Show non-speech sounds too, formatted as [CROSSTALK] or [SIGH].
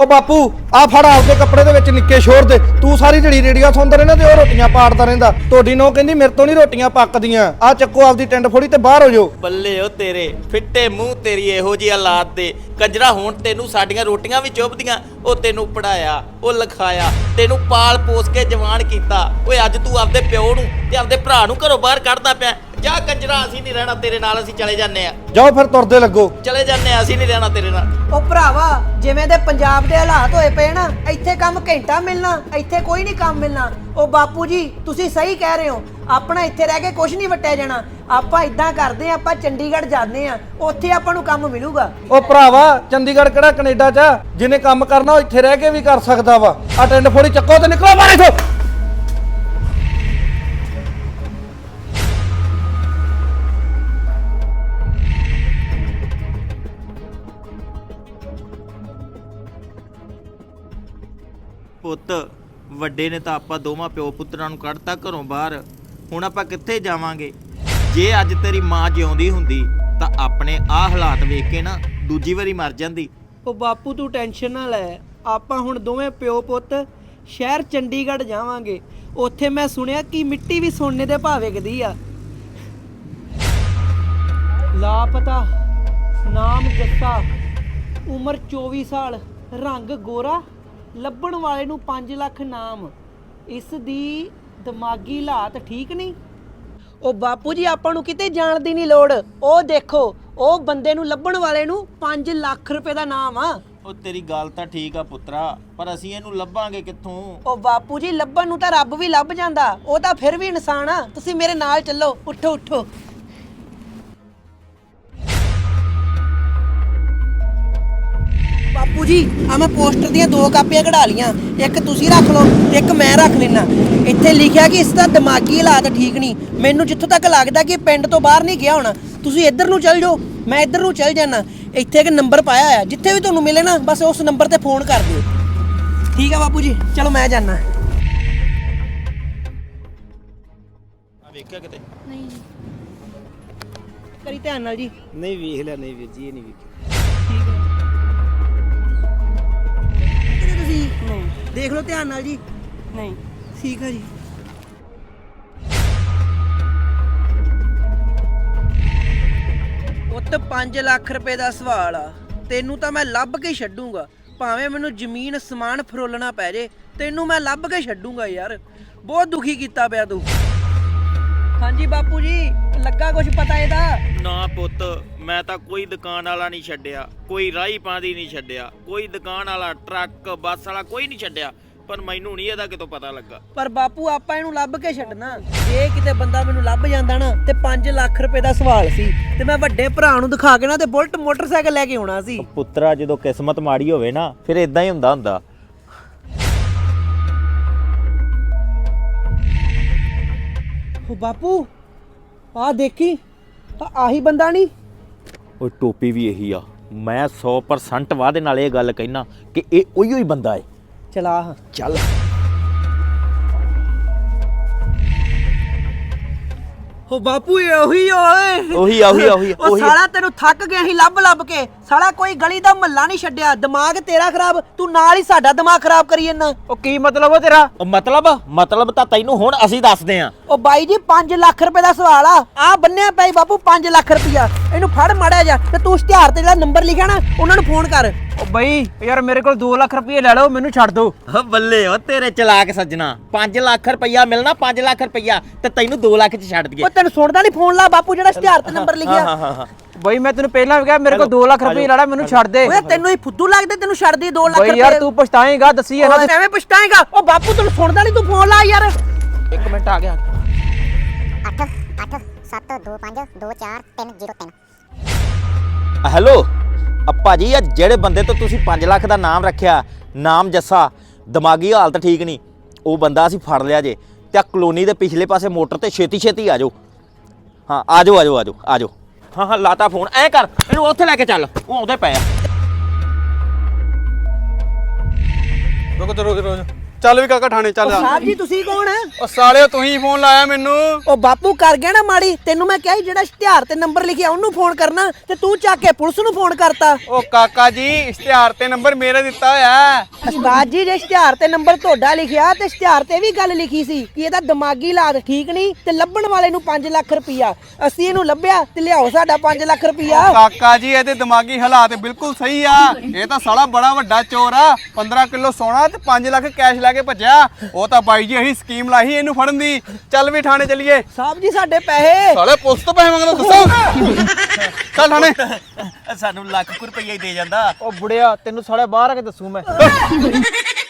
ਉਹ ਬਾਪੂ ਆ ਫੜ ਆਪਦੇ ਕੱਪੜੇ ਦੇ ਵਿੱਚ ਨਿੱਕੇ ਸ਼ੋਰ ਦੇ। ਤੂੰ ਸਾਰੀ ਜਿਹੜੀ ਰੇੜੀਆਂ ਸੁਣਦਾ ਰਹਿੰਦਾ ਤੇ ਉਹ ਰੋਟੀਆਂ ਪਾੜਦਾ ਰਹਿੰਦਾ। ਤੁਹਾਡੀ ਨੋ ਕਹਿੰਦੀ, ਮੇਰੇ ਤੋਂ ਨਹੀਂ ਰੋਟੀਆਂ ਪੱਕਦੀਆਂ। ਆ ਚੱਕੋ ਆਪਦੀ ਟੈਂਡ ਫੋੜੀ ਤੇ ਬਾਹਰ ਹੋ ਜਾਓ। ਬੱਲੇ ਉਹ ਤੇਰੇ, ਫਿੱਟੇ ਮੂੰਹ ਤੇਰੀ ਇਹੋ ਜਿਹੀ ਹਾਲਾਤ ਦੇ। ਕੰਜਰਾ, ਹੁਣ ਤੈਨੂੰ ਸਾਡੀਆਂ ਰੋਟੀਆਂ ਵੀ ਚੁੱਭਦੀਆਂ। ਉਹ ਤੈਨੂੰ ਪੜਾਇਆ, ਉਹ ਲਿਖਾਇਆ, ਤੈਨੂੰ ਪਾਲ ਪੋਸ ਕੇ ਜਵਾਨ ਕੀਤਾ। ਓਏ, ਅੱਜ ਤੂੰ ਆਪਦੇ ਪਿਓ ਨੂੰ ਤੇ ਆਪਦੇ ਭਰਾ ਨੂੰ ਘਰੋਂ ਬਾਹਰ ਕੱਢਦਾ ਪਿਆ। ਜਾ ਕੰਜਰਾ ਅਸੀਂ ਨਹੀਂ ਰਹਿਣਾ ਤੇਰੇ ਨਾਲ ਅਸੀਂ ਚਲੇ ਜਾਂਦੇ ਆ ਜਾਓ ਫਿਰ ਤੁਰਦੇ ਲੱਗੋ। ਚਲੇ ਜਾਂਦੇ ਆ ਅਸੀਂ ਨਹੀਂ ਰਹਿਣਾ ਤੇਰੇ ਨਾਲ। ਉਹ ਭਰਾਵਾ ਜਿਵੇਂ ਦੇ ਪੰਜਾਬ ਦੇ ਹਾਲਾਤ ਹੋਏ ਪਏ ਨਾ ਇੱਥੇ ਕੰਮ ਘੰਟਾ ਮਿਲਣਾ ਇੱਥੇ ਕੋਈ ਨਹੀਂ ਕੰਮ ਮਿਲਣਾ। ਉਹ ਬਾਪੂ ਜੀ ਤੁਸੀਂ ਸਹੀ ਕਹਿ ਰਹੇ ਹੋ। ਆਪਣਾ ਇੱਥੇ ਰਹਿ ਕੇ ਕੁਝ ਨਹੀਂ ਵਟਿਆ ਜਾਣਾ। ਆਪਾਂ ਇਦਾਂ ਕਰਦੇ ਆ ਆਪਾਂ ਚੰਡੀਗੜ੍ਹ ਜਾਂਦੇ ਆ ਉੱਥੇ ਆਪਾਂ ਨੂੰ ਕੰਮ ਮਿਲੂਗਾ। ਉਹ ਭਰਾਵਾ ਚੰਡੀਗੜ੍ਹ ਕਿਹੜਾ ਕੈਨੇਡਾ ਚ ਆ? ਜਿਹਨੇ ਕੰਮ ਕਰਨਾ ਉਹ ਇੱਥੇ ਰਹਿ ਕੇ ਵੀ ਕਰ ਸਕਦਾ ਵਾ। ਆ ਟੈਂਡ ਫੋੜੀ ਚੱਕੋ ਤੇ ਨਿਕਲੋ ਬਾਹਰ ਇਥੋਂ। ਪੁੱਤ, ਵੱਡੇ ਨੇ ਤਾਂ ਆਪਾਂ ਦੋਵਾਂ ਪਿਓ ਪੁੱਤਰਾਂ ਨੂੰ ਕੱਢਤਾ ਘਰੋਂ ਬਾਹਰ। ਹੁਣ ਆਪਾਂ ਕਿੱਥੇ ਜਾਵਾਂਗੇ? ਜੇ ਅੱਜ ਤੇਰੀ ਮਾਂ ਜਿਉਂਦੀ ਹੁੰਦੀ, ਤਾਂ ਆਪਣੇ ਆਹ ਹਾਲਾਤ ਵੇਖ ਕੇ ਨਾ ਦੂਜੀ ਵਾਰੀ ਮਰ ਜਾਂਦੀ। ਉਹ ਬਾਪੂ ਤੂੰ ਟੈਨਸ਼ਨ ਨਾ ਲੈ। ਆਪਾਂ ਹੁਣ ਦੋਵੇਂ ਪਿਓ ਪੁੱਤ ਸ਼ਹਿਰ ਚੰਡੀਗੜ੍ਹ ਜਾਵਾਂਗੇ। ਉੱਥੇ ਮੈਂ ਸੁਣਿਆ ਕਿ ਮਿੱਟੀ ਵੀ ਸੋਨੇ ਦੇ ਭਾਅ ਵਿਕਦੀ ਆ। ਲਾਪਤਾ ਨਾਮ ਜੱਸਾ ਉਮਰ 24 ਸਾਲ, ਰੰਗ ਗੋਰਾ। ਲੱਭਣ ਵਾਲੇ ਨੂੰ 5 ਲੱਖ ਨਾਮ। ਇਸ ਦੀ ਦਿਮਾਗੀ ਹਾਲਾਤ ਠੀਕ ਨਹੀਂ? ਉਹ ਬਾਪੂ ਜੀ ਆਪਾਂ ਨੂੰ ਕਿਤੇ ਜਾਣ ਦੀ ਨਹੀਂ ਲੋੜ। ਉਹ ਦੇਖੋ ਉਹ ਬੰਦੇ ਨੂੰ ਲੱਭਣ ਵਾਲੇ ਨੂੰ 5 ਲੱਖ ਰੁਪਏ ਦਾ ਨਾਮ ਆ। ਉਹ ਤੇਰੀ ਗੱਲ ਤਾਂ ਠੀਕ ਆ ਪੁੱਤਰਾ ਪਰ ਅਸੀਂ ਇਹਨੂੰ ਲੱਭਾਂਗੇ ਕਿੱਥੋਂ? ਉਹ ਬਾਪੂ ਜੀ ਲੱਭਣ ਨੂੰ ਤਾਂ ਰੱਬ ਵੀ ਲੱਭ ਜਾਂਦਾ। ਉਹ ਤਾਂ ਫਿਰ ਵੀ ਇਨਸਾਨ ਆ। ਤੁਸੀਂ ਮੇਰੇ ਨਾਲ ਚੱਲੋ। ਉੱਠੋ ਉੱਠੋ। ਜੀ ਆ ਮੈਂ ਪੋਸਟਰ ਦੀਆਂ ਦੋ ਕਾਪੀਆਂ ਕਢਾ ਲੀਆਂ ਇੱਕ ਤੁਸੀਂ ਰੱਖ ਲਓ ਇੱਕ ਮੈਂ ਰੱਖ ਲੈਣਾ ਇੱਥੇ ਲਿਖਿਆ ਕਿ ਇਸ ਦਾ ਦਿਮਾਗੀ ਹਾਲਾਤ ਠੀਕ ਨਹੀਂ। ਮੈਨੂੰ ਜਿੱਥੋਂ ਤੱਕ ਲੱਗਦਾ ਕਿ ਇਹ ਪਿੰਡ ਤੋਂ ਬਾਹਰ ਨਹੀਂ ਗਿਆ ਹੋਣਾ ਤੁਸੀਂ ਇੱਧਰ ਨੂੰ ਚੱਲ ਜਾਓ ਮੈਂ ਇੱਧਰ ਨੂੰ ਚੱਲ ਜਾਣਾ ਇੱਥੇ ਇੱਕ ਨੰਬਰ ਪਾਇਆ ਹੋਇਆ ਜਿੱਥੇ ਵੀ ਤੁਹਾਨੂੰ ਮਿਲੇ ਨਾ ਬਸ ਉਸ ਨੰਬਰ ਤੇ ਫੋਨ ਕਰ ਦਿਓ। ਠੀਕ ਆ ਬਾਪੂ ਜੀ ਚਲੋ ਮੈਂ ਜਾਣਾ ਆ ਵੇਖਿਆ ਕਿਤੇ? ਕਰੀ ਧਿਆਨ ਨਾਲ ਜੀ। ਨਹੀਂ ਵੇਖ ਲਿਆ ਨਹੀਂ ਵੀਰ ਜੀ ਇਹ ਨਹੀਂ ਵੇਖਿਆ। ਠੀਕ ਹੈ ਤੁਸੀਂ ਨਹੀਂ ਦੇਖ ਲਓ ਧਿਆਨ ਨਾਲ ਜੀ। ਨਹੀਂ। ਠੀਕ ਹੈ ਜੀ। ਉੱਤ 5 ਲੱਖ ਰੁਪਏ ਦਾ ਸਵਾਲ ਆ। ਤੈਨੂੰ ਤਾਂ ਮੈਂ ਲੱਭ ਕੇ ਛੱਡੂੰਗਾ। ਭਾਵੇਂ ਮੈਨੂੰ ਜ਼ਮੀਨ ਸਮਾਨ ਫਰੋਲਣਾ ਪੈ ਜੇ ਤੈਨੂੰ ਮੈਂ ਲੱਭ ਕੇ ਛੱਡੂੰਗਾ ਯਾਰ। ਬਹੁਤ ਦੁਖੀ ਕੀਤਾ ਪਿਆ ਤੂੰ। ਹਾਂਜੀ ਬਾਪੂ ਜੀ। ਲੱਗਾ ਕੁਝ ਪਤਾ ਇਹਦਾ? ਨਾ ਪੁੱਤ ਮੈਂ ਤਾਂ ਕੋਈ ਦੁਕਾਨ ਵਾਲਾ ਨਹੀਂ ਛੱਡਿਆ ਕੋਈ ਰਾਹੀ ਪਾਂਦੀ ਨਹੀਂ ਛੱਡਿਆ ਕੋਈ ਦੁਕਾਨ ਵਾਲਾ ਟਰੱਕ ਬੱਸ ਵਾਲਾ ਕੋਈ ਨਹੀਂ ਛੱਡਿਆ ਪਰ ਮੈਨੂੰ ਨਹੀਂ ਇਹਦਾ ਕਿਤੋਂ ਪਤਾ ਲੱਗਾ। ਪਰ ਬਾਪੂ ਆਪਾਂ ਇਹਨੂੰ ਲੱਭ ਕੇ ਛੱਡਣਾ। ਜੇ ਕਿਤੇ ਬੰਦਾ ਮੈਨੂੰ ਲੱਭ ਜਾਂਦਾ ਨਾ ਤੇ 5 ਲੱਖ ਰੁਪਏ ਦਾ ਸਵਾਲ ਸੀ ਤੇ ਮੈਂ ਵੱਡੇ ਭਰਾ ਨੂੰ ਦਿਖਾ ਕੇ ਨਾ ਤੇ ਬੁਲਟ ਮੋਟਰਸਾਈਕਲ ਲੈ ਕੇ ਆਉਣਾ ਸੀ। ਪੁੱਤਰਾ ਜਦੋਂ ਕਿਸਮਤ ਮਾੜੀ ਹੋਵੇ ਨਾ ਫਿਰ ਇਦਾਂ ਹੀ ਹੁੰਦਾ ਹੁੰਦਾ। ਉਹ ਬਾਪੂ ਆਹ ਦੇਖੀ ਆ ਆਹੀ ਬੰਦਾ ਨਹੀਂ? ਉਹ ਟੋਪੀ ਵੀ ਇਹੀ ਆ। ਮੈਂ 100% ਵਾਅਦੇ ਨਾਲ ਇਹ ਗੱਲ ਕਹਿਣਾ ਕਿ ਇਹ ਉਹੀ ਹੀ ਬੰਦਾ ਹੈ ਚਲਾ ਹਾਂ। ਚੱਲ। ਉਹ ਬਾਪੂ ਇਹ ਉਹੀ ਓਏ। ਉਹੀ ਆ, ਉਹੀ ਆ, ਉਹੀ ਆ, ਉਹੀ ਆ। ਸਾਲਾ ਤੈਨੂੰ ਥੱਕ ਗਿਆ ਸੀ ਲੱਭ ਲੱਭ ਕੇ। ਸਾਲਾ ਕੋਈ ਗਲੀ ਦਾ ਮਹੱਲਾ ਨਹੀਂ ਛੱਡਿਆ। ਦਿਮਾਗ ਤੇਰਾ ਖਰਾਬ ਤੂੰ ਨਾਲ ਹੀ ਸਾਡਾ ਦਿਮਾਗ ਖਰਾਬ ਕਰੀ ਜੰਨਾ ਉਹ ਕੀ ਮਤਲਬ ਉਹ ਤੇਰਾ? ਉਹ ਮਤਲਬ ਮਤਲਬ ਤਾਂ ਤੈਨੂੰ ਹੁਣ ਅਸੀਂ ਦੱਸਦੇ ਆਂ। ਉਹ ਬਾਈ ਜੀ 5 ਲੱਖ ਰੁਪਏ ਦਾ ਸਵਾਲ ਆ। ਆ ਬੰਨਿਆ ਪਈ ਬਾਪੂ 5 ਲੱਖ ਰੁਪਇਆ। ਇਹਨੂੰ ਫੜ ਮਾੜਿਆ ਜਾ ਤੇ ਤੂੰ ਇਸ਼ਤਿਹਾਰ ਤੇ ਜਿਹੜਾ ਨੰਬਰ ਲਿਖਿਆ ਨਾ ਉਹਨਾਂ ਨੂੰ ਫੋਨ ਕਰ। ਉਹ ਬਈ ਯਾਰ ਮੇਰੇ ਕੋਲ 2 ਲੱਖ ਰੁਪਏ ਲੈ ਲਓ ਮੈਨੂੰ ਛੱਡ ਦਿਓ ਓ ਬੱਲੇ ਓ ਤੇਰੇ ਚਲਾਕ ਸੱਜਣਾ। 5 ਲੱਖ ਰੁਪਈਆ ਮਿਲਣਾ 5 ਲੱਖ ਰੁਪਈਆ ਤੇ ਤੈਨੂੰ 2 ਲੱਖ ਚ ਛੱਡ ਦਈਏ। ਉਹ ਤੈਨੂੰ ਸੁਣਦਾ ਨਹੀਂ ਫੋਨ ਲਾ ਬਾਪੂ ਜਿਹੜਾ ਇਸ਼ਤਿਹਾਰ ਤੇ ਨੰਬਰ ਲਿਖਿਆ। ਹਾਂ ਹਾਂ ਹਾਂ ਬਈ ਮੈਂ ਤੈਨੂੰ ਪਹਿਲਾਂ ਵੀ ਕਿਹਾ ਮੇਰੇ ਕੋਲ 2 ਲੱਖ ਰੁਪਏ ਲੈਣਾ ਮੈਨੂੰ ਛੱਡ ਦੇ। ਓਏ ਤੈਨੂੰ ਹੀ ਫੁੱਦੂ ਲੱਗਦੇ ਤੈਨੂੰ ਛੱਡ ਦੇ 2 ਲੱਖ ਬਈ ਰੁਪਏ। ਯਾਰ ਤੂੰ ਪਛਤਾਏਂਗਾ ਦੱਸੀ ਇਹਨਾਂ ਓਏ ਐਵੇਂ ਪਛਤਾਏਗਾ। ਉਹ ਬਾਪੂ ਤੈਨੂੰ ਸੁਣਦਾ ਨਹੀਂ ਤੂੰ ਫੋਨ ਲਾ ਯਾਰ। ਇੱਕ ਮਿੰਟ ਆ ਗਿਆ। 8 8 7 2 5 2 4 3 0 3 ਹੈਲੋ। ਅੱਪਾ ਜੀ ਇਹ ਜਿਹੜੇ ਬੰਦੇ ਤੋਂ ਤੁਸੀਂ 5 ਲੱਖ ਦਾ ਨਾਮ ਰੱਖਿਆ, ਨਾਮ ਜੱਸਾ, ਦਿਮਾਗੀ ਹਾਲਤ ਠੀਕ ਨਹੀਂ, ਉਹ ਬੰਦਾ ਅਸੀਂ ਫੜ ਲਿਆ ਜੇ, ਤੇ ਆ ਕਲੋਨੀ ਦੇ ਪਿਛਲੇ ਪਾਸੇ ਮੋਟਰ ਤੇ ਛੇਤੀ ਛੇਤੀ ਆ ਜਾਓ। ਹਾਂ, ਆ ਜਾਓ ਆ ਜਾਓ ਆ ਜਾਓ ਆ ਜਾਓ। ਹਾਂ ਹਾਂ, ਲਾਤਾ ਫੋਨ, ਐ ਕਰ, ਇਹਨੂੰ ਉੱਥੇ ਲੈ ਕੇ ਚੱਲ, ਉਹ ਆਉਂਦੇ ਪਏ ਆ। ਰੁਕ ਤੇ ਰੁਕ ਚੱਲ ਵੀ ਕਾਕਾ ਥਾਣੇ ਚੱਲ ਆ। ਸਾਹਿਬ ਜੀ ਤੁਸੀਂ ਕੌਣ ਉਹ ਸਾਲਿਓ ਤੂੰ ਹੀ ਫੋਨ ਲਾਇਆ ਮੈਨੂੰ। ਉਹ ਬਾਪੂ ਕਰ ਗਿਆ ਨਾ ਮਾੜੀ। ਤੈਨੂੰ ਮੈਂ ਕਿਹਾ ਸੀ ਜਿਹੜਾ ਇਸ਼ਤਿਹਾਰ ਤੇ ਨੰਬਰ ਲਿਖਿਆ ਉਹਨੂੰ ਫੋਨ ਕਰਨਾ ਤੇ ਤੂੰ ਚੱਕ ਕੇ ਪੁਲਿਸ ਨੂੰ ਫੋਨ ਕਰਤਾ। ਉਹ ਕਾਕਾ ਜੀ ਇਸ਼ਤਿਹਾਰ ਤੇ ਨੰਬਰ ਮੇਰਾ ਦਿੱਤਾ ਹੋਇਆ ਹੈ। ਉਸਤਾਦ ਜੀ ਜੇ ਇਸ਼ਤਿਹਾਰ ਤੇ ਨੰਬਰ ਤੁਹਾਡਾ ਲਿਖਿਆ ਤੇ ਇਸ਼ਤਿਹਾਰ ਤੇ ਵੀ ਗੱਲ ਲਿਖੀ ਸੀ ਕਿ ਇਹਦਾ ਦਿਮਾਗੀ ਇਲਾਜ ਠੀਕ ਨਹੀਂ ਤੇ ਲੱਭਣ ਵਾਲੇ ਨੂੰ 5 ਲੱਖ ਰੁਪਈਆ। ਅਸੀਂ ਇਹਨੂੰ ਲੱਭਿਆ ਤੇ ਲਿਆਓ ਸਾਡਾ 5 ਲੱਖ ਰੁਪਈਆ। ਕਾਕਾ ਜੀ ਇਹਦੇ ਦਿਮਾਗੀ ਹਾਲਾਤ ਬਿਲਕੁਲ ਸਹੀ ਆ। ਇਹ ਤਾਂ ਸਾਲਾ ਬੜਾ ਵੱਡਾ ਚੋਰ ਆ। 15 ਕਿਲੋ ਸੋਨਾ ਤੇ 5 ਲੱਖ ਕੈਸ਼ ਲੈ ਕੇ ਭੱਜਿਆ। ਉਹ ਤਾਂ ਬਾਈ ਜੀ ਅਸੀਂ ਸਕੀਮ ਲਾਈ ਇਹਨੂੰ ਫੜਨ ਦੀ। ਚੱਲ ਵੀ ਥਾਣੇ ਚੱਲੀਏ। ਸਾਹਿਬ ਜੀ ਸਾਡੇ ਪੈਸੇ। ਸਾਲੇ ਪੁਲਿਸ ਤੋਂ ਪੈਸੇ ਮੰਗਦਾ ਦੱਸੋ। ਚੱਲ ਥਾਣੇ। ਸਾਨੂੰ ਲੱਖ ਕੁ ਰੁਪਈਆ ਹੀ ਦੇ ਜਾਂਦਾ। ਉਹ ਬੁੜਿਆ ਤੈਨੂੰ ਸਾਲੇ ਬਾਹਰ ਆ ਕੇ ਦੱਸੂ ਮੈਂ। [LAUGHS]